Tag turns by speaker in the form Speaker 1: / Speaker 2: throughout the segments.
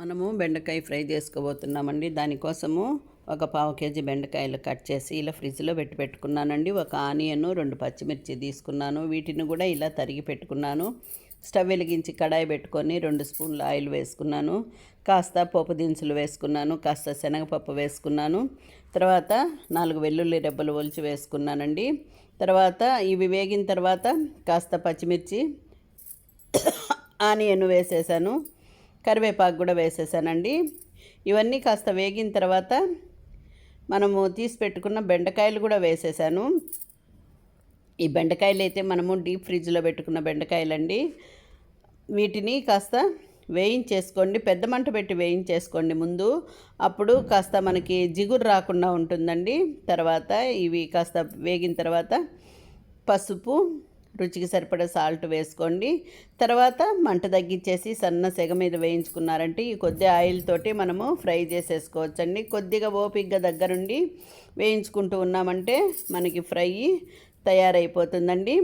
Speaker 1: మనము బెండకాయ ఫ్రై చేసుకోబోతున్నామండి. దానికోసము ఒక పావు కేజీ బెండకాయలు కట్ చేసి ఇలా ఫ్రిడ్జ్లో పెట్టి పెట్టుకున్నానండి. ఒక ఆనియన్ రెండు పచ్చిమిర్చి తీసుకున్నాను. వీటిని కూడా ఇలా తరిగి పెట్టుకున్నాను. స్టవ్ వెలిగించి కడాయి పెట్టుకొని రెండు స్పూన్లు ఆయిల్ వేసుకున్నాను. కాస్త పోపు దినుసులు వేసుకున్నాను. కాస్త శనగపప్పు వేసుకున్నాను. తర్వాత నాలుగు వెల్లుల్లి రెబ్బలు ఒలిచి వేసుకున్నానండి. తర్వాత ఇవి వేగిన తర్వాత కాస్త పచ్చిమిర్చి ఆనియన్ వేసేసాను. కరివేపాకు కూడా వేసేసానండి. ఇవన్నీ కాస్త వేగిన తర్వాత మనము తీసి పెట్టుకున్న బెండకాయలు కూడా వేసేసాను. ఈ బెండకాయలు అయితే మనము డీప్ ఫ్రిడ్జ్లో పెట్టుకున్న బెండకాయలండి. వీటిని కాస్త వేయించేసుకోండి. పెద్ద మంట పెట్టి వేయించేసుకోండి ముందు. అప్పుడు కాస్త మనకి జిగురు రాకుండా ఉంటుందండి. తర్వాత ఇవి కాస్త వేగిన తర్వాత పసుపు రుచికి సరిపడే సాల్ట్ వేసుకోండి. తర్వాత మంట తగ్గించేసి సన్న సెగ మీద వేయించుకున్నారంటే ఈ కొద్ది ఆయిల్ తోటి మనము ఫ్రై చేసేసుకోవచ్చండి. కొద్దిగా ఓపిగ్గా దగ్గరుండి వేయించుకుంటూ ఉన్నామంటే మనకి ఫ్రై తయారైపోతుందండి.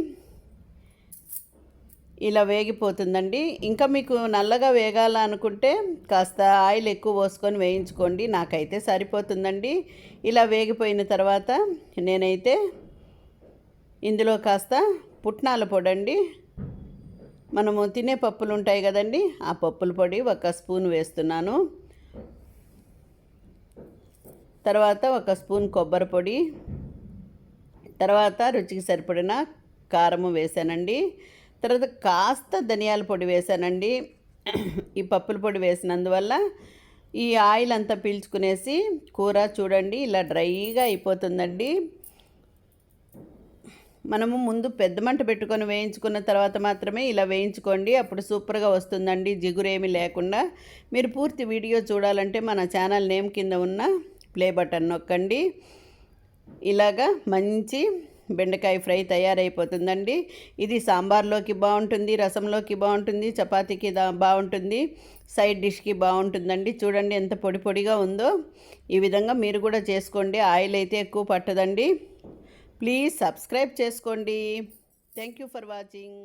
Speaker 1: ఇలా వేగిపోతుందండి. ఇంకా మీకు నల్లగా వేగాల అనుకుంటే కాస్త ఆయిల్ ఎక్కువ పోసుకొని వేయించుకోండి. నాకైతే సరిపోతుందండి. ఇలా వేగిపోయిన తర్వాత నేనైతే ఇందులో కాస్త పుట్నాల పొడి అండి మనము తినే పప్పులు ఉంటాయి కదండి ఆ పప్పుల పొడి ఒక స్పూన్ వేస్తున్నాను. తర్వాత ఒక స్పూన్ కొబ్బరి పొడి. తర్వాత రుచికి సరిపడిన కారము వేసానండి. తర్వాత కాస్త ధనియాల పొడి వేసానండి. ఈ పప్పుల పొడి వేసినందువల్ల ఈ ఆయిల్ అంతా పీల్చుకునేసి కూర చూడండి ఇలా డ్రైగా అయిపోతుందండి. మనము ముందు పెద్ద మంట పెట్టుకొని వేయించుకున్న తర్వాత మాత్రమే ఇలా వేయించుకోండి. అప్పుడు సూపర్గా వస్తుందండి. జిగురేమి లేకుండా. మీరు పూర్తి వీడియో చూడాలంటే మన ఛానల్ నేమ్ కింద ఉన్న ప్లే బటన్ నొక్కండి. ఇలాగా మంచి బెండకాయ ఫ్రై తయారైపోతుందండి. ఇది సాంబార్లోకి బాగుంటుంది రసంలోకి బాగుంటుంది చపాతీకి బాగుంటుంది సైడ్ డిష్కి బాగుంటుందండి. చూడండి ఎంత పొడి పొడిగా ఉందో. ఈ విధంగా మీరు కూడా చేసుకోండి. ఆయిల్ అయితే ఎక్కువ పట్టదండి. ప్లీజ్ సబ్స్క్రైబ్ చేసుకోండి. Thank you for watching